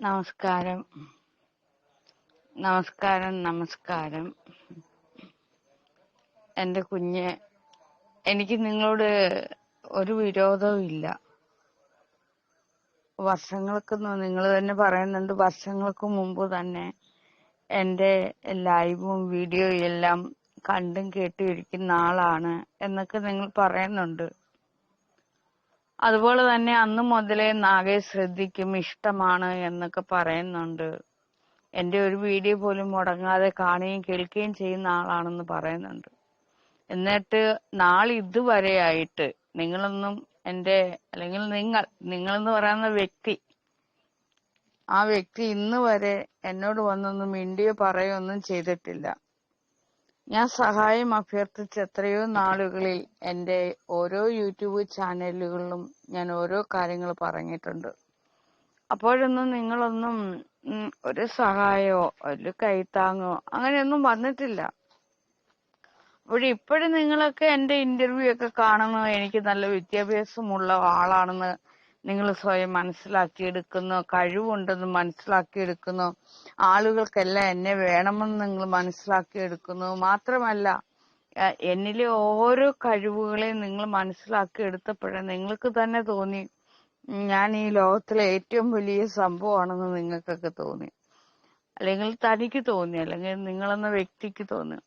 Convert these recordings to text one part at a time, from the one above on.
നമസ്കാരം. നമസ്കാരം നമസ്കാരം. എന്റെ കുഞ്ഞ് എനിക്ക് നിങ്ങളോട് ഒരു വിരോധവും ഇല്ല. വർഷങ്ങൾക്ക് നിങ്ങൾ തന്നെ പറയുന്നുണ്ട്. വർഷങ്ങൾക്ക് മുമ്പ് തന്നെ എന്റെ ലൈവും വീഡിയോയും എല്ലാം കണ്ടും കേട്ടും ഇരിക്കുന്ന ആളാണ് എന്നൊക്കെ നിങ്ങൾ പറയുന്നുണ്ട്. അതുപോലെ തന്നെ അന്ന് മുതലേ നാഗെ ശ്രദ്ധിക്കും ഇഷ്ടമാണ് എന്നൊക്കെ പറയുന്നുണ്ട്. എന്റെ ഒരു വീഡിയോ പോലും മുടങ്ങാതെ കാണുകയും കേൾക്കുകയും ചെയ്യുന്ന ആളാണെന്ന് പറയുന്നുണ്ട്. എന്നിട്ട് നാളെ ഇതുവരെയായിട്ട് നിങ്ങളൊന്നും എന്റെ അല്ലെങ്കിൽ നിങ്ങൾ നിങ്ങൾ എന്ന് പറയുന്ന വ്യക്തി ആ വ്യക്തി ഇന്ന് വരെ എന്നോട് വന്നൊന്നും മിണ്ടിയോ പറയോ ഒന്നും ചെയ്തിട്ടില്ല. ഞാൻ സഹായം അഭ്യർത്ഥിച്ച എത്രയോ നാളുകളിൽ എന്റെ ഓരോ യൂട്യൂബ് ചാനലുകളിലും ഞാൻ ഓരോ കാര്യങ്ങൾ പറഞ്ഞിട്ടുണ്ട്. അപ്പോഴൊന്നും നിങ്ങളൊന്നും ഒരു സഹായമോ ഒരു കൈത്താങ്ങോ അങ്ങനെയൊന്നും വന്നിട്ടില്ല. അപ്പോഴും ഇപ്പോഴും നിങ്ങളൊക്കെ എന്റെ ഇന്റർവ്യൂ ഒക്കെ കാണുന്നു എനിക്ക് നല്ല വിദ്യാഭ്യാസമുള്ള ആളാണെന്ന് നിങ്ങൾ സ്വയം മനസ്സിലാക്കിയെടുക്കുന്നു കഴിവുണ്ടെന്ന് മനസ്സിലാക്കിയെടുക്കുന്നു. ആളുകൾക്കെല്ലാം എന്നെ വേണമെന്ന് നിങ്ങൾ മനസ്സിലാക്കിയെടുക്കുന്നു. മാത്രമല്ല എന്നിലെ ഓരോ കഴിവുകളെയും നിങ്ങൾ മനസ്സിലാക്കിയെടുത്തപ്പോഴേ നിങ്ങൾക്ക് തന്നെ തോന്നി ഞാൻ ഈ ലോകത്തിലെ ഏറ്റവും വലിയ സംഭവമാണെന്ന് നിങ്ങൾക്കൊക്കെ തോന്നി. അല്ലെങ്കിൽ തനിക്ക് തോന്നി അല്ലെങ്കിൽ നിങ്ങളെന്ന വ്യക്തിക്ക് തോന്നി.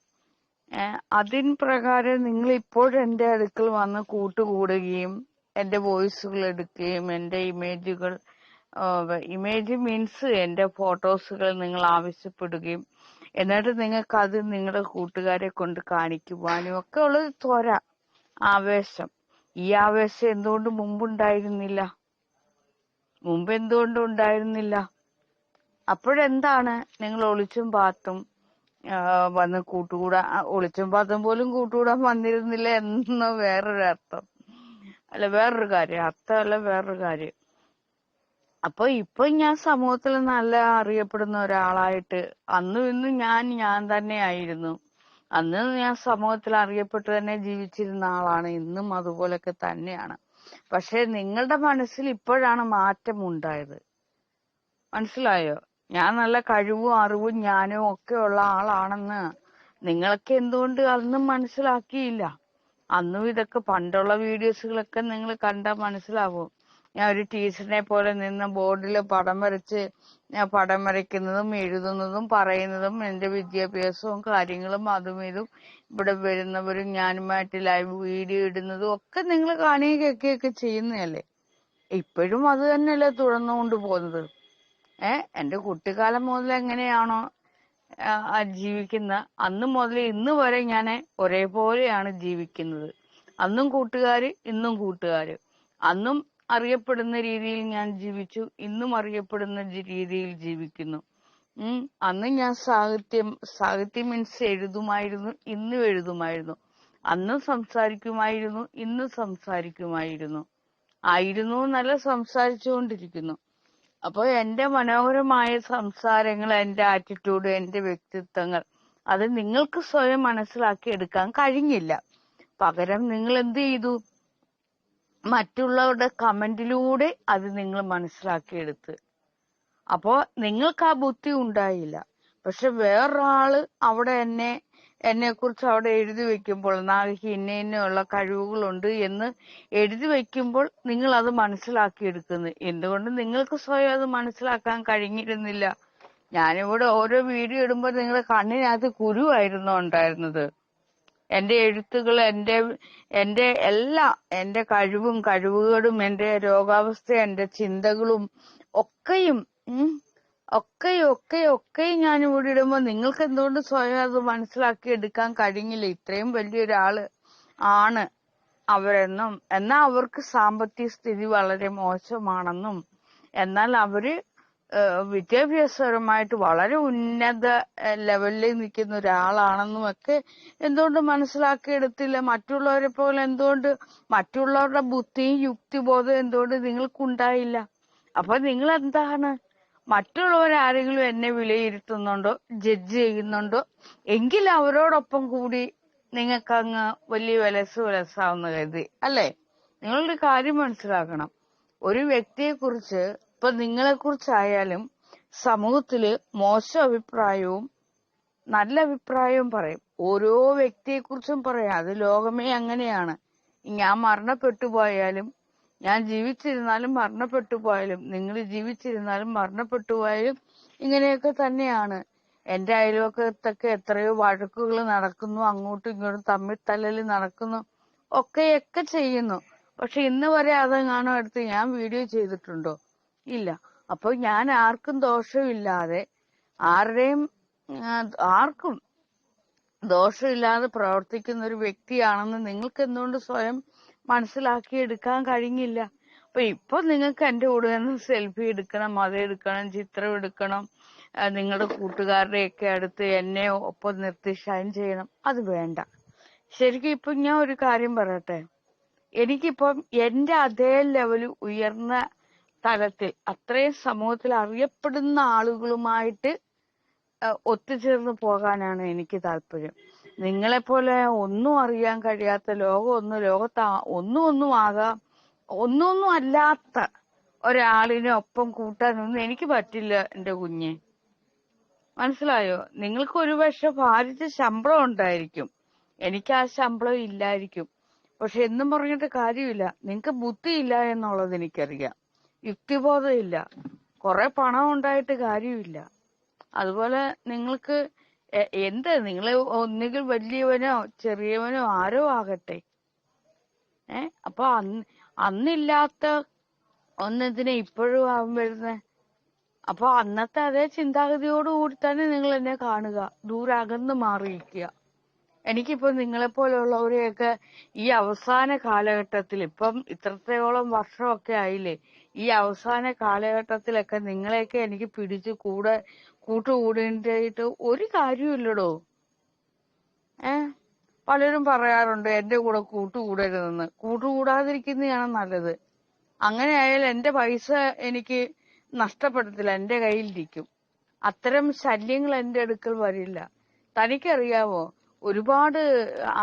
അതിൻ പ്രകാരം നിങ്ങൾ ഇപ്പോഴെന്റെ അടുക്കൽ വന്ന് കൂട്ടുകൂടുകയും എന്റെ വോയിസുകൾ എടുക്കുകയും എന്റെ ഇമേജുകൾ ഇമേജ് മീൻസ് എന്റെ ഫോട്ടോസുകൾ നിങ്ങൾ ആവശ്യപ്പെടുകയും എന്നിട്ട് നിങ്ങൾക്ക് അത് നിങ്ങളുടെ കൂട്ടുകാരെ കൊണ്ട് കാണിക്കുവാനും ഒക്കെ ഉള്ളത് ത്വര ആവേശം. ഈ ആവേശം എന്തുകൊണ്ട് മുമ്പുണ്ടായിരുന്നില്ല? മുമ്പ് എന്തുകൊണ്ട് ഉണ്ടായിരുന്നില്ല? അപ്പോഴെന്താണ് നിങ്ങൾ ഒളിച്ചും പാത്തും വന്ന് കൂട്ടുകൂടാ ഒളിച്ചും പാത്തും പോലും കൂട്ടുകൂടാൻ വന്നിരുന്നില്ല എന്ന വേറൊരു അർത്ഥം അല്ല വേറൊരു കാര്യം. അർത്ഥമല്ല വേറൊരു കാര്യം. അപ്പൊ ഇപ്പൊ ഞാൻ സമൂഹത്തിൽ നല്ല അറിയപ്പെടുന്ന ഒരാളായിട്ട് അന്നും ഇന്നും ഞാൻ ഞാൻ തന്നെ ആയിരുന്നു. അന്ന് ഞാൻ സമൂഹത്തിൽ അറിയപ്പെട്ട് തന്നെ ജീവിച്ചിരുന്ന ആളാണ്. ഇന്നും അതുപോലൊക്കെ തന്നെയാണ്. പക്ഷെ നിങ്ങളുടെ മനസ്സിൽ ഇപ്പോഴാണ് മാറ്റം ഉണ്ടായത്. മനസ്സിലായോ? ഞാൻ നല്ല കഴിവും അറിവും ജ്ഞാനവും ഒക്കെ ഉള്ള ആളാണെന്ന് നിങ്ങളൊക്കെ എന്തുകൊണ്ട് അന്നും മനസ്സിലാക്കിയില്ല? അന്നും ഇതൊക്കെ പണ്ടുള്ള വീഡിയോസുകളൊക്കെ നിങ്ങൾ കണ്ടാൽ മനസ്സിലാവും. ഞാൻ ഒരു ടീച്ചറിനെ പോലെ നിന്ന് ബോർഡിൽ പടം വരച്ച് ഞാൻ പടം വരയ്ക്കുന്നതും എഴുതുന്നതും പറയുന്നതും എന്റെ വിദ്യാഭ്യാസവും കാര്യങ്ങളും അതും ഇതും ഇവിടെ വരുന്നവരും ഞാനുമായിട്ട് ലൈവ് വീഡിയോ ഇടുന്നതും ഒക്കെ നിങ്ങൾ കാണുകയും കേൾക്കുകയൊക്കെ ചെയ്യുന്നതല്ലേ? ഇപ്പോഴും അത് തന്നെയല്ലേ തുടർന്നുകൊണ്ട് പോകുന്നത്. ഏഹ് എന്റെ കുട്ടിക്കാലം മുതൽ എങ്ങനെയാണോ ജീവിക്കുന്ന അന്ന് മുതൽ ഇന്ന് വരെ ഞാൻ ഒരേപോലെയാണ് ജീവിക്കുന്നത്. അന്നും കൂട്ടുകാര് ഇന്നും കൂട്ടുകാര്. അന്നും അറിയപ്പെടുന്ന രീതിയിൽ ഞാൻ ജീവിച്ചു ഇന്നും അറിയപ്പെടുന്ന രീതിയിൽ ജീവിക്കുന്നു. ഉം അന്ന് ഞാൻ സാഹിത്യം സാഹിത്യം മീൻസ് എഴുതുമായിരുന്നു ഇന്നും എഴുതുമായിരുന്നു. അന്നും സംസാരിക്കുമായിരുന്നു ഇന്നും സംസാരിക്കുമായിരുന്നു. ആയിരുന്നു എന്നല്ല സംസാരിച്ചുകൊണ്ടിരിക്കുന്നു. അപ്പോൾ എന്റെ മനോഹരമായ സംസാരങ്ങൾ എന്റെ ആറ്റിറ്റ്യൂഡ് എന്റെ വ്യക്തിത്വങ്ങൾ അത് നിങ്ങൾക്ക് സ്വയം മനസ്സിലാക്കി എടുക്കാൻ കഴിഞ്ഞില്ല. പകരം നിങ്ങൾ എന്ത് ചെയ്തു? മറ്റുള്ളവരുടെ കമന്റിലൂടെ അത് നിങ്ങൾ മനസ്സിലാക്കി മനസ്സിലാക്കിയെടുത്ത് അപ്പോ നിങ്ങൾക്ക് ആ ബുദ്ധി ഉണ്ടായില്ല. പക്ഷെ വേറൊരാൾ അവിടെ എന്നെ എന്നെ കുറിച്ച് അവിടെ എഴുതി വെക്കുമ്പോൾ നാഗയ്ക്ക് ഇന്ന ഇന്നയുള്ള കഴിവുകളുണ്ട് എന്ന് എഴുതി വെക്കുമ്പോൾ നിങ്ങൾ അത് മനസ്സിലാക്കിയെടുക്കുന്നു. എന്തുകൊണ്ട് നിങ്ങൾക്ക് സ്വയം അത് മനസ്സിലാക്കാൻ കഴിഞ്ഞിരുന്നില്ല? ഞാനിവിടെ ഓരോ വീഡിയോ ഇടുമ്പോൾ നിങ്ങളുടെ കണ്ണിനകത്ത് കുരുവായിരുന്നു ഉണ്ടായിരുന്നത്. എന്റെ എഴുത്തുകൾ എന്റെ എന്റെ എല്ലാ എന്റെ കഴിവും കഴിവുകളും എന്റെ രോഗാവസ്ഥ എന്റെ ചിന്തകളും ഒക്കെയും ഒക്കെ ഒക്കെയും ഒക്കെയും ഞാൻ ഇവിടെ ഇടുമ്പോ നിങ്ങൾക്ക് എന്തുകൊണ്ട് സ്വയം അത് മനസ്സിലാക്കി എടുക്കാൻ കഴിഞ്ഞില്ല? ഇത്രയും വലിയൊരാൾ ആണ് അവരെന്നും. എന്നാൽ അവർക്ക് സാമ്പത്തിക സ്ഥിതി വളരെ മോശമാണെന്നും. എന്നാൽ അവർ വിദ്യാഭ്യാസപരമായിട്ട് വളരെ ഉന്നത ലെവലിൽ നിൽക്കുന്ന ഒരാളാണെന്നും ഒക്കെ എന്തുകൊണ്ട് മനസ്സിലാക്കിയെടുത്തില്ല മറ്റുള്ളവരെ പോലെ എന്തുകൊണ്ട്? മറ്റുള്ളവരുടെ ബുദ്ധിയും യുക്തിബോധവും എന്തുകൊണ്ട് നിങ്ങൾക്കുണ്ടായില്ല അപ്പൊ നിങ്ങൾ എന്താണ് മറ്റുള്ളവർ ആരെങ്കിലും എന്നെ വിലയിരുത്തുന്നുണ്ടോ ജഡ്ജ് ചെയ്യുന്നുണ്ടോ? എങ്കിൽ അവരോടൊപ്പം കൂടി നിങ്ങൾക്ക് അങ്ങ് വലിയ വിലസ് വിലസാവുന്ന കരുതി. അല്ലേ? നിങ്ങളൊരു കാര്യം മനസ്സിലാക്കണം. ഒരു വ്യക്തിയെ കുറിച്ച് ഇപ്പൊ നിങ്ങളെ കുറിച്ചായാലും സമൂഹത്തിൽ മോശം അഭിപ്രായവും നല്ല അഭിപ്രായവും പറയും. ഓരോ വ്യക്തിയെ കുറിച്ചും പറയാം. അത് ലോകമേ അങ്ങനെയാണ്. ഞാൻ മരണപ്പെട്ടു പോയാലും ഞാൻ ജീവിച്ചിരുന്നാലും മരണപ്പെട്ടു പോയാലും നിങ്ങൾ ജീവിച്ചിരുന്നാലും മരണപ്പെട്ടു പോയാലും ഇങ്ങനെയൊക്കെ തന്നെയാണ്. എന്റെ അയൽവക്കത്തൊക്കെ എത്രയോ വഴക്കുകൾ നടക്കുന്നു അങ്ങോട്ടും ഇങ്ങോട്ടും തമ്മിൽ തല്ലല് നടക്കുന്നു ഒക്കെയൊക്കെ ചെയ്യുന്നു. പക്ഷെ ഇന്ന് വരെ അതെങ്ങാനും എടുത്ത് ഞാൻ വീഡിയോ ചെയ്തിട്ടുണ്ടോ? ഇല്ല. അപ്പൊ ഞാൻ ആർക്കും ദോഷമില്ലാതെ ആരുടെയും ആർക്കും ദോഷമില്ലാതെ പ്രവർത്തിക്കുന്ന ഒരു വ്യക്തിയാണെന്ന് നിങ്ങൾക്ക് എന്തുകൊണ്ട് സ്വയം മനസ്സിലാക്കിയെടുക്കാൻ കഴിഞ്ഞില്ല. അപ്പൊ ഇപ്പൊ നിങ്ങൾക്ക് എന്റെ കൂടെ നിന്ന് സെൽഫി എടുക്കണം അത് എടുക്കണം ചിത്രം എടുക്കണം. നിങ്ങളുടെ കൂട്ടുകാരുടെയൊക്കെ അടുത്ത് എന്നെ ഒപ്പം നിർത്തി ഷൈൻ ചെയ്യണം. അത് വേണ്ട. ശരിക്കും ഇപ്പൊ ഞാൻ ഒരു കാര്യം പറയട്ടെ? എനിക്കിപ്പം എന്റെ അതേ ലെവൽ ഉയർന്ന തലത്തിൽ അത്രയും സമൂഹത്തിൽ അറിയപ്പെടുന്ന ആളുകളുമായിട്ട് ഒത്തുചേർന്ന് പോകാനാണ് എനിക്ക് താല്പര്യം. നിങ്ങളെപ്പോലെ ഒന്നും അറിയാൻ കഴിയാത്ത ലോകം ഒന്നും ലോകത്ത് ഒന്നും ഒന്നും ആകാം ഒന്നും ഒന്നും അല്ലാത്ത ഒരാളിനെ ഒപ്പം കൂട്ടാനൊന്നും എനിക്ക് പറ്റില്ല എന്റെ കുഞ്ഞെ. മനസ്സിലായോ? നിങ്ങൾക്ക് ഒരുപക്ഷെ ഭാരിച്ച ശമ്പളം ഉണ്ടായിരിക്കും. എനിക്ക് ആ ശമ്പളം ഇല്ലായിരിക്കും. പക്ഷെ എന്നും പറഞ്ഞിട്ട് കാര്യമില്ല. നിങ്ങൾക്ക് ബുദ്ധിയില്ല എന്നുള്ളത് എനിക്കറിയാം. യുക്തിബോധം ഇല്ല കുറെ പണം ഉണ്ടായിട്ട് കാര്യമില്ല. അതുപോലെ നിങ്ങൾക്ക് എന്ത്? നിങ്ങൾ ഒന്നുകിൽ വലിയവനോ ചെറിയവനോ ആരോ ആകട്ടെ. ഏ? അപ്പൊ അന്ന് അന്നില്ലാത്ത ഒന്നെന്തിനാ ഇപ്പോഴും ആവും വരുന്നേ? അപ്പൊ അന്നത്തെ അതേ ചിന്താഗതിയോടുകൂടി തന്നെ നിങ്ങൾ എന്നെ കാണുക. ദൂരെ അകന്ന് മാറിയിരിക്കുക. എനിക്കിപ്പോ നിങ്ങളെപ്പോലുള്ളവരെയൊക്കെ ഈ അവസാന കാലഘട്ടത്തിൽ ഇപ്പം ഇത്രത്തോളം വർഷമൊക്കെ ആയില്ലേ? ഈ അവസാന കാലഘട്ടത്തിലൊക്കെ നിങ്ങളെയൊക്കെ എനിക്ക് പിടിച്ച് കൂടെ കൂട്ടുകൂടേണ്ടതായിട്ട് ഒരു കാര്യമില്ലടോ ഏ? പലരും പറയാറുണ്ട് എന്റെ കൂടെ കൂട്ടുകൂടരുതെന്ന്. കൂട്ടുകൂടാതിരിക്കുന്നതാണ് നല്ലത്. അങ്ങനെ ആയാൽ എന്റെ പൈസ എനിക്ക് നഷ്ടപ്പെടത്തില്ല എന്റെ കയ്യിലിരിക്കും. അത്തരം ശല്യങ്ങൾ എന്റെ അടുക്കൽ വരില്ല. തനിക്കറിയാവോ ഒരുപാട്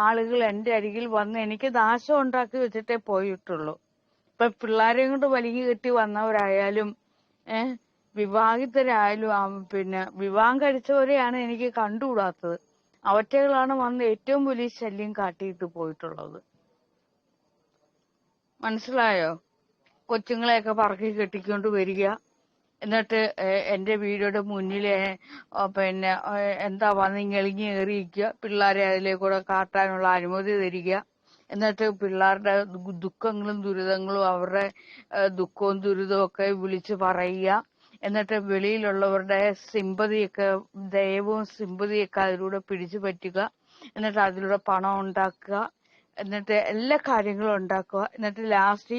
ആളുകൾ എന്റെ അരികിൽ വന്ന് എനിക്ക് നാശം ഉണ്ടാക്കി വെച്ചിട്ടേ പോയിട്ടുള്ളൂ. ഇപ്പൊ പിള്ളേരെയും കൊണ്ട് വലിയ കെട്ടി വന്നവരായാലും ഏഹ് വിവാഹിതരായാലും പിന്നെ വിവാഹം കഴിച്ചവരെയാണ് എനിക്ക് കണ്ടുകൂടാത്തത്. അവറ്റകളാണ് വന്ന് ഏറ്റവും വലിയ ശല്യം കാട്ടിയിട്ട് പോയിട്ടുള്ളത്. മനസ്സിലായോ? കൊച്ചുങ്ങളെയൊക്കെ പറക്കി കെട്ടിക്കൊണ്ട് വരിക. എന്നിട്ട് എന്റെ വീടിന്റെ മുന്നിലെ പിന്നെ എന്താ വന്ന് ഇങ്ങെളിഞ്ഞ് കയറിയിരിക്കുക പിള്ളേരെ അതിലെ കൂടെ കാട്ടാനുള്ള അനുമതി തരിക. എന്നിട്ട് പിള്ളേരുടെ ദുഃഖങ്ങളും ദുരിതങ്ങളും അവരുടെ ദുഃഖവും ദുരിതവും ഒക്കെ വിളിച്ച് പറയുക. എന്നിട്ട് വെളിയിലുള്ളവരുടെ സിമ്പതിയൊക്കെ ദയവും സിമ്പതിയൊക്കെ അതിലൂടെ പിടിച്ചു പറ്റുക. എന്നിട്ട് അതിലൂടെ പണം ഉണ്ടാക്കുക. എന്നിട്ട് എല്ലാ കാര്യങ്ങളും ഉണ്ടാക്കുക. എന്നിട്ട് ലാസ്റ്റ്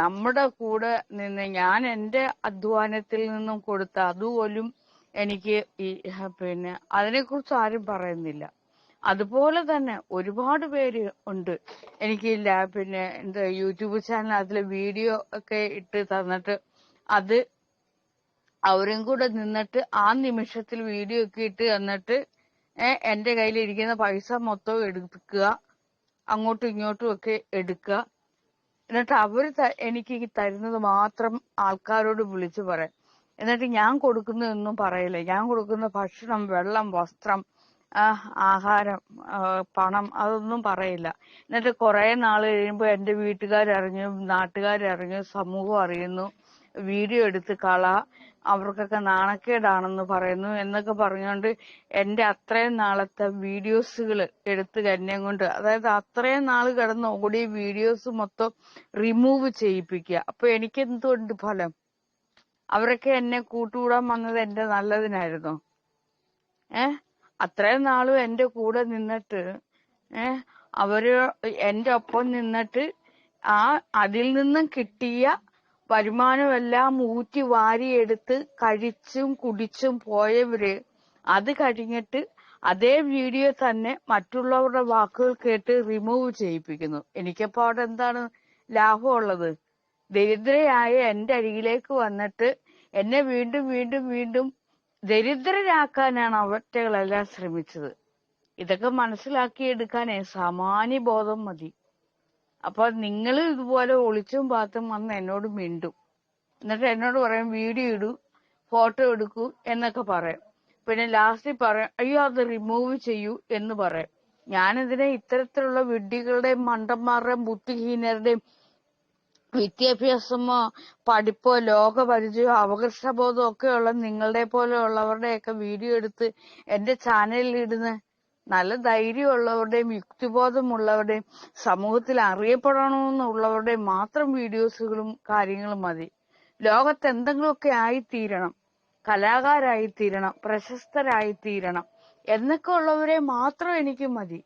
നമ്മുടെ കൂടെ നിന്ന് ഞാൻ എന്റെ അധ്വാനത്തിൽ നിന്നും കൊടുത്ത അതുപോലും എനിക്ക് ഈ പിന്നെ അതിനെക്കുറിച്ച് ആരും പറയുന്നില്ല. അതുപോലെ തന്നെ ഒരുപാട് പേര് ഉണ്ട്. എനിക്ക് പിന്നെ എന്താ യൂട്യൂബ് ചാനൽ അതിലെ വീഡിയോ ഒക്കെ ഇട്ട് തന്നിട്ട് അത് അവരും കൂടെ നിന്നിട്ട് ആ നിമിഷത്തിൽ വീഡിയോ ഒക്കെ ഇട്ട് തന്നിട്ട് എന്റെ കയ്യിലിരിക്കുന്ന പൈസ മൊത്തം എടുക്കുക. അങ്ങോട്ടും ഇങ്ങോട്ടും ഒക്കെ എടുക്കുക. എന്നിട്ട് അവർ എനിക്ക് തരുന്നത് മാത്രം ആൾക്കാരോട് വിളിച്ചു പറയാം. എന്നിട്ട് ഞാൻ കൊടുക്കുന്നതൊന്നും പറയില്ല. ഞാൻ കൊടുക്കുന്ന ഭക്ഷണം വെള്ളം വസ്ത്രം ആഹാരം പണം അതൊന്നും പറയില്ല. എന്നിട്ട് കുറെ നാൾ കഴിയുമ്പോ എന്റെ വീട്ടുകാരറിഞ്ഞു നാട്ടുകാരറിഞ്ഞു സമൂഹം അറിയുന്നു. വീഡിയോ എടുത്ത് കള അവർക്കൊക്കെ നാണക്കേടാണെന്ന് പറയുന്നു എന്നൊക്കെ പറഞ്ഞുകൊണ്ട് എന്റെ അത്രയും നാളത്തെ വീഡിയോസുകൾ എടുത്ത് എന്നെ കൊണ്ട് അതായത് അത്രയും നാൾ കിടന്ന് ഓടിയ വീഡിയോസ് മൊത്തം റിമൂവ് ചെയ്യിപ്പിക്കുക. അപ്പൊ എനിക്ക് എന്തുകൊണ്ട് ഫലം? അവരൊക്കെ എന്നെ കൂട്ടുകൂടാൻ വന്നത് എന്റെ നല്ലതിനായിരുന്നു? ഏ? അത്രയും നാളും എന്റെ കൂടെ നിന്നിട്ട് ഏ അവർ എന്റെ ഒപ്പം നിന്നിട്ട് ആ അതിൽ നിന്നും കിട്ടിയ വരുമാനമെല്ലാം ഊറ്റി വാരിയെടുത്ത് കഴിച്ചും കുടിച്ചും പോയവര് അത് കഴിഞ്ഞിട്ട് അതേ വീഡിയോ തന്നെ മറ്റുള്ളവരുടെ വാക്കുകൾ കേട്ട് റിമൂവ് ചെയ്യിപ്പിക്കുന്നു. എനിക്കപ്പോ അവിടെ എന്താണ് ലാഭമുള്ളത് ദരിദ്രയായ എന്റെ അരികിലേക്ക് വന്നിട്ട് എന്നെ വീണ്ടും വീണ്ടും വീണ്ടും ദരിദ്രരാക്കാനാണ് അവറ്റകളെല്ലാം ശ്രമിച്ചത്. ഇതൊക്കെ മനസ്സിലാക്കിയെടുക്കാനേ സാമാന്യ ബോധം മതി. അപ്പൊ നിങ്ങൾ ഇതുപോലെ ഒളിച്ചും പാത്തും വന്ന് എന്നോട് മിണ്ടും. എന്നിട്ട് എന്നോട് പറയും വീഡിയോ ഇടൂ ഫോട്ടോ എടുക്കൂ എന്നൊക്കെ പറയും. പിന്നെ ലാസ്റ്റിൽ പറയും അയ്യോ അത് റിമൂവ് ചെയ്യൂ എന്ന് പറയും. ഞാനിതിനെ ഇത്തരത്തിലുള്ള വിഡ്ഢികളുടെയും മണ്ടന്മാരുടെയും ബുദ്ധിഹീനരുടെയും വിദ്യാഭ്യാസമോ പഠിപ്പോ ലോകപരിചയമോ ഒക്കെ ഉള്ള നിങ്ങളുടെ പോലെയുള്ളവരുടെയൊക്കെ വീഡിയോ എടുത്ത് എന്റെ ചാനലിൽ ഇടുന്ന നല്ല ധൈര്യമുള്ളവരുടെയും യുക്തിബോധമുള്ളവരുടെയും സമൂഹത്തിൽ അറിയപ്പെടണമെന്നുള്ളവരുടെയും മാത്രം വീഡിയോസുകളും കാര്യങ്ങളും മതി. ലോകത്ത് എന്തെങ്കിലുമൊക്കെ ആയിത്തീരണം. കലാകാരായിത്തീരണം. പ്രശസ്തരായിത്തീരണം. എന്നൊക്കെ ഉള്ളവരെ മാത്രം എനിക്ക് മതി.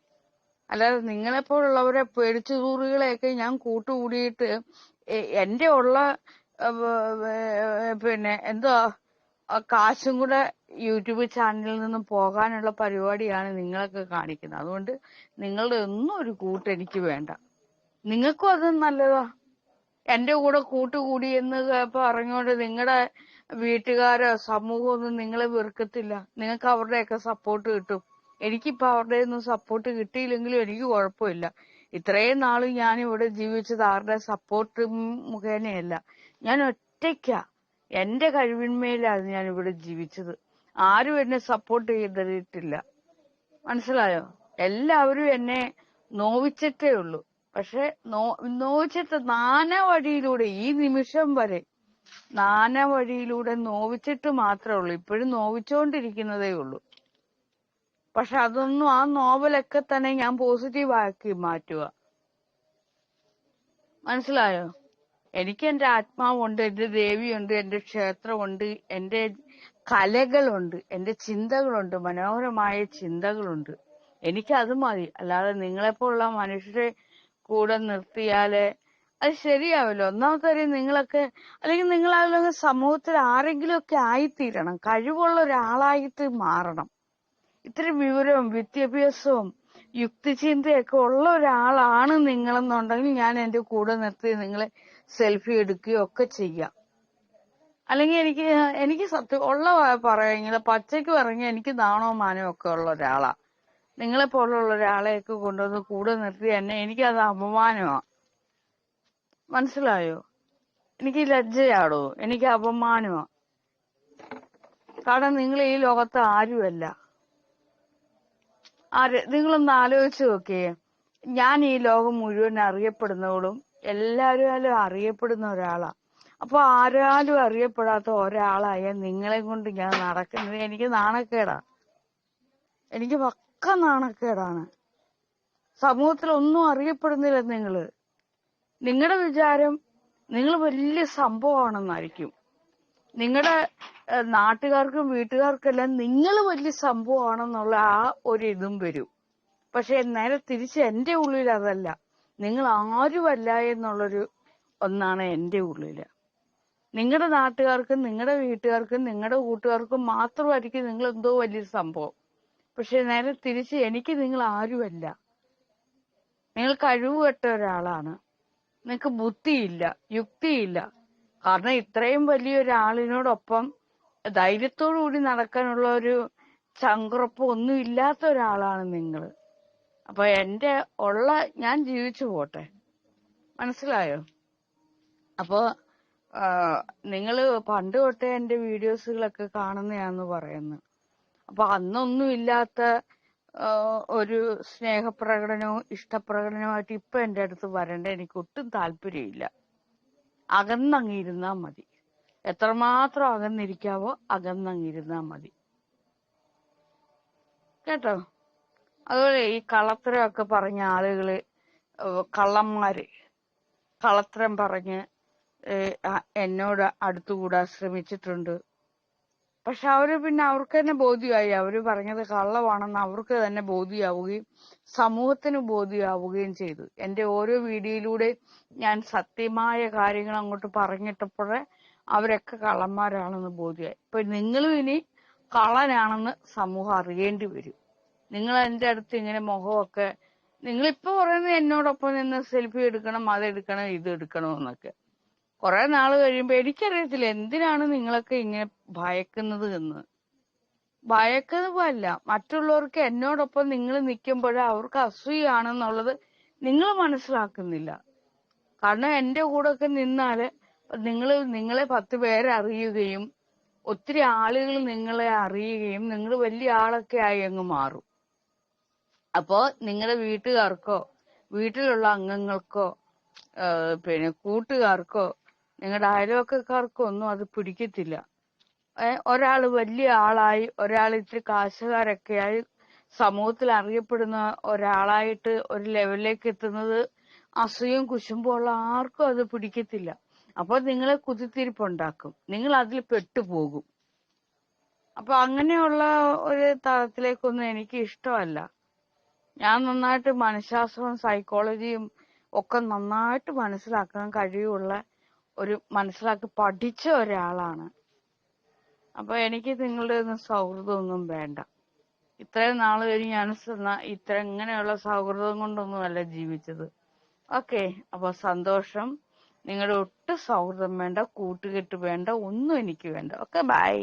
അല്ലാതെ നിങ്ങളെപ്പോലുള്ളവരെ പേടിച്ചു തൂറുകളെയൊക്കെ ഞാൻ കൂട്ടുകൂടിയിട്ട് എന്റെ ഉള്ള പിന്നെ എന്തോ കാശും കൂടെ യൂട്യൂബ് ചാനലിൽ നിന്നും പോകാനുള്ള പരിപാടിയാണ് നിങ്ങളൊക്കെ കാണിക്കുന്നത്. അതുകൊണ്ട് നിങ്ങളുടെ ഒന്നും ഒരു കൂട്ട് എനിക്ക് വേണ്ട. നിങ്ങൾക്കും അത് നല്ലതാ. എന്റെ കൂടെ കൂട്ടുകൂടി എന്ന് പറഞ്ഞുകൊണ്ട് നിങ്ങളുടെ വീട്ടുകാരോ സമൂഹമൊന്നും നിങ്ങളെ വെറുക്കത്തില്ല. നിങ്ങൾക്ക് അവരുടെയൊക്കെ സപ്പോർട്ട് കിട്ടും. എനിക്കിപ്പോ അവരുടെ ഒന്നും സപ്പോർട്ട് കിട്ടിയില്ലെങ്കിലും എനിക്ക് കുഴപ്പമില്ല. ഇത്രയും നാൾ ഞാൻ ഇവിടെ ജീവിച്ചത് ആരുടെ സപ്പോർട്ട് മുഖേനയല്ല. ഞാൻ ഒറ്റയ്ക്കാ. എന്റെ കഴിവിന്മേലാണ് ഞാൻ ഇവിടെ ജീവിച്ചത്. ആരും എന്നെ സപ്പോർട്ട് ചെയ്തിട്ടില്ല. മനസ്സിലായോ? എല്ലാവരും എന്നെ നോവിച്ചിട്ടേ ഉള്ളൂ. പക്ഷെ നോ നോവിച്ചിട്ട് നാനാ വഴിയിലൂടെ ഈ നിമിഷം വരെ നാനാ വഴിയിലൂടെ നോവിച്ചിട്ട് മാത്രമേ ഉള്ളൂ. ഇപ്പോഴും നോവിച്ചുകൊണ്ടിരിക്കുന്നതേ ഉള്ളൂ. പക്ഷെ അതൊന്നും ആ നോവലൊക്കെ തന്നെ ഞാൻ പോസിറ്റീവ് ആക്കി മാറ്റുക. മനസ്സിലായോ? എനിക്ക് എന്റെ ആത്മാവുണ്ട് എന്റെ ദേവിയുണ്ട് എന്റെ ക്ഷേത്രമുണ്ട് എന്റെ കലകളുണ്ട് എന്റെ ചിന്തകളുണ്ട് മനോഹരമായ ചിന്തകളുണ്ട്. എനിക്ക് അത് മതി. അല്ലാതെ നിങ്ങളെപ്പോലുള്ള മനുഷ്യരെ കൂടെ നിർത്തിയാൽ അത് ശരിയാവില്ല. ഒന്നാമത്തെ കാര്യം നിങ്ങളൊക്കെ അല്ലെങ്കിൽ നിങ്ങൾ സമൂഹത്തിൽ ആരെങ്കിലും ഒക്കെ ആയിത്തീരണം. കഴിവുള്ള ഒരാളായിട്ട് മാറണം. ഇത്തിരി വിവരവും വിദ്യാഭ്യാസവും യുക്തിചിന്തയൊക്കെ ഉള്ള ഒരാളാണ് നിങ്ങളെന്നുണ്ടെങ്കിൽ ഞാൻ എന്റെ കൂടെ നിർത്തി നിങ്ങളെ സെൽഫി എടുക്കുകയോ ഒക്കെ ചെയ്യാം. അല്ലെങ്കിൽ എനിക്ക് എനിക്ക് സത്യം ഉള്ള പറയാം ഇങ്ങനെ പച്ചയ്ക്ക് പറഞ്ഞാൽ എനിക്ക് നാണോ മാനോ ഒക്കെ ഉള്ള ഒരാളാ. നിങ്ങളെ പോലുള്ള ഒരാളെയൊക്കെ കൊണ്ടുവന്ന് കൂടെ നിർത്തി എന്നെ അത് അപമാനമാ. മനസ്സിലായോ? എനിക്ക് ലജ്ജയാടോ? എനിക്ക് അപമാനമാ. കാരണം നിങ്ങൾ ഈ ലോകത്ത് ആരുമല്ല. ആര് നിങ്ങളൊന്ന് ആലോചിച്ച് നോക്കിയേ. ഞാൻ ഈ ലോകം മുഴുവൻ അറിയപ്പെടുന്നവളും എല്ലാരും അറിയപ്പെടുന്ന ഒരാളാ. അപ്പൊ ആരാലും അറിയപ്പെടാത്ത ഒരാളായ നിങ്ങളെ കൊണ്ട് ഞാൻ നടക്കുന്നത് എനിക്ക് നാണക്കേടാ. എനിക്ക് പക്ക നാണക്കേടാണ്. സമൂഹത്തിൽ ഒന്നും അറിയപ്പെടുന്നില്ല നിങ്ങൾ. നിങ്ങളുടെ വിചാരം നിങ്ങൾ വലിയ സംഭവമാണെന്നായിരിക്കും. നിങ്ങളുടെ നാട്ടുകാർക്കും വീട്ടുകാർക്കെല്ലാം നിങ്ങൾ വലിയ സംഭവമാണെന്നുള്ള ആ ഒരു ഇതും വരും. പക്ഷെ നേരെ തിരിച്ച് എന്റെ ഉള്ളിൽ അതല്ല. നിങ്ങൾ ആരുമല്ല എന്നുള്ളൊരു ഒന്നാണ് എന്റെ ഉള്ളിൽ. നിങ്ങളുടെ നാട്ടുകാർക്കും നിങ്ങളുടെ വീട്ടുകാർക്കും നിങ്ങളുടെ കൂട്ടുകാർക്കും മാത്രമായിരിക്കും നിങ്ങൾ എന്തോ വലിയ സംഭവം. പക്ഷെ നേരെ തിരിച്ച് എനിക്ക് നിങ്ങൾ ആരുമല്ല നിങ്ങൾ കഴിവുകെട്ട ഒരാളാണ്. നിങ്ങൾക്ക് ബുദ്ധിയില്ല യുക്തിയില്ല. കാരണം ഇത്രയും വലിയൊരാളിനോടൊപ്പം ധൈര്യത്തോടു കൂടി നടക്കാനുള്ള ഒരു ചങ്കുറപ്പ് ഒന്നും ഇല്ലാത്ത ഒരാളാണ് നിങ്ങൾ അപ്പൊ എന്റെ ഉള്ള ഞാൻ ജീവിച്ചു പോട്ടെ. മനസ്സിലായോ? അപ്പോ നിങ്ങൾ പണ്ട് തൊട്ടേ എന്റെ വീഡിയോസുകളൊക്കെ കാണുന്നതാന്ന് പറയുന്നു. അപ്പൊ അന്നൊന്നും ഇല്ലാത്ത ഒരു സ്നേഹപ്രകടനവും ഇഷ്ടപ്രകടനവുമായിട്ട് ഇപ്പൊ എന്റെ അടുത്ത് വരേണ്ട എനിക്ക് ഒട്ടും താല്പര്യമില്ല. അകന്നങ്ങിരുന്നാ മതി. എത്രമാത്രം അകന്നിരിക്കാവോ അകന്നങ്ങിരുന്നാ മതി. കേട്ടോ? അതുപോലെ ഈ കള്ളത്തരമൊക്കെ പറഞ്ഞ ആളുകൾ കള്ളന്മാര് കള്ളത്തരം പറഞ്ഞ് എന്നോട് അടുത്തുകൂടാൻ ശ്രമിച്ചിട്ടുണ്ട്. പക്ഷെ അവർ പിന്നെ അവർക്ക് തന്നെ ബോധ്യമായി. അവർ പറഞ്ഞത് കള്ളമാണെന്ന് അവർക്ക് തന്നെ ബോധ്യമാവുകയും സമൂഹത്തിന് ബോധ്യമാവുകയും ചെയ്തു. എന്റെ ഓരോ വീഡിയോയിലൂടെ ഞാൻ സത്യമായ കാര്യങ്ങൾ അങ്ങോട്ട് പറഞ്ഞിട്ടപ്പോഴേ അവരൊക്കെ കള്ളന്മാരാണെന്ന് ബോധ്യമായി ഇപ്പൊ നിങ്ങളും ഇനി കള്ളനാണെന്ന് സമൂഹം അറിയേണ്ടി വരും. നിങ്ങൾ എന്റെ അടുത്ത് ഇങ്ങനെ മുഖമൊക്കെ നിങ്ങളിപ്പോ പറയുന്നത് എന്നോടൊപ്പം നിന്ന് സെൽഫി എടുക്കണം അതെടുക്കണം ഇത് എടുക്കണം എന്നൊക്കെ. കുറെ നാൾ കഴിയുമ്പോ എനിക്കറിയത്തില്ല എന്തിനാണ് നിങ്ങളൊക്കെ ഇങ്ങനെ ഭയക്കുന്നത് എന്ന്. ഭയക്കുന്നതല്ല മറ്റുള്ളവർക്ക് എന്നോടൊപ്പം നിങ്ങൾ നിൽക്കുമ്പോൾ അവർക്ക് അസൂയാണെന്നുള്ളത് നിങ്ങൾ മനസ്സിലാക്കുന്നില്ല. കാരണം എന്റെ കൂടെ ഒക്കെ നിന്നാൽ നിങ്ങൾ നിങ്ങളെ പത്ത് പേരെ അറിയുകയും ഒത്തിരി ആളുകൾ നിങ്ങളെ അറിയുകയും നിങ്ങൾ വലിയ ആളൊക്കെ ആയി അങ്ങ് മാറും. അപ്പോ നിങ്ങളുടെ വീട്ടുകാർക്കോ വീട്ടിലുള്ള അംഗങ്ങൾക്കോ പിന്നെ കൂട്ടുകാർക്കോ നിങ്ങളുടെ അയൽവക്കക്കാർക്കോ ഒന്നും അത് പിടിക്കത്തില്ല. ഒരാൾ വലിയ ആളായി ഒരാൾ ഇത്തിരി കാശുകാരൊക്കെ ആയി സമൂഹത്തിൽ അറിയപ്പെടുന്ന ഒരാളായിട്ട് ഒരു ലെവലിലേക്ക് എത്തുന്നത് അസൂയും കുശുമ്പും ഉള്ള ആർക്കും അത് പിടിക്കത്തില്ല. അപ്പോൾ നിങ്ങളെ കുതിത്തിരിപ്പുണ്ടാക്കും നിങ്ങൾ അതിൽ പെട്ടുപോകും. അപ്പൊ അങ്ങനെയുള്ള ഒരു തലത്തിലേക്കൊന്നും എനിക്ക് ഇഷ്ടമല്ല ഞാൻ നന്നായിട്ട് മനഃശാസ്ത്രവും സൈക്കോളജിയും ഒക്കെ നന്നായിട്ട് മനസ്സിലാക്കാൻ കഴിവുള്ള ഒരു മനസ്സിലാക്കി പഠിച്ച ഒരാളാണ്. അപ്പൊ എനിക്ക് നിങ്ങളുടെ ഒന്നും സൗഹൃദമൊന്നും വേണ്ട. ഇത്രയും നാൾ കഴിഞ്ഞ് ഞാൻ ഇത്ര ഇങ്ങനെയുള്ള സൗഹൃദം കൊണ്ടൊന്നുമല്ല ജീവിച്ചത്. ഓക്കെ. അപ്പൊ സന്തോഷം. നിങ്ങളുടെ ഒട്ടും സൗഹൃദം വേണ്ട കൂട്ടുകെട്ട് വേണ്ട ഒന്നും എനിക്ക് വേണ്ട. Okay bye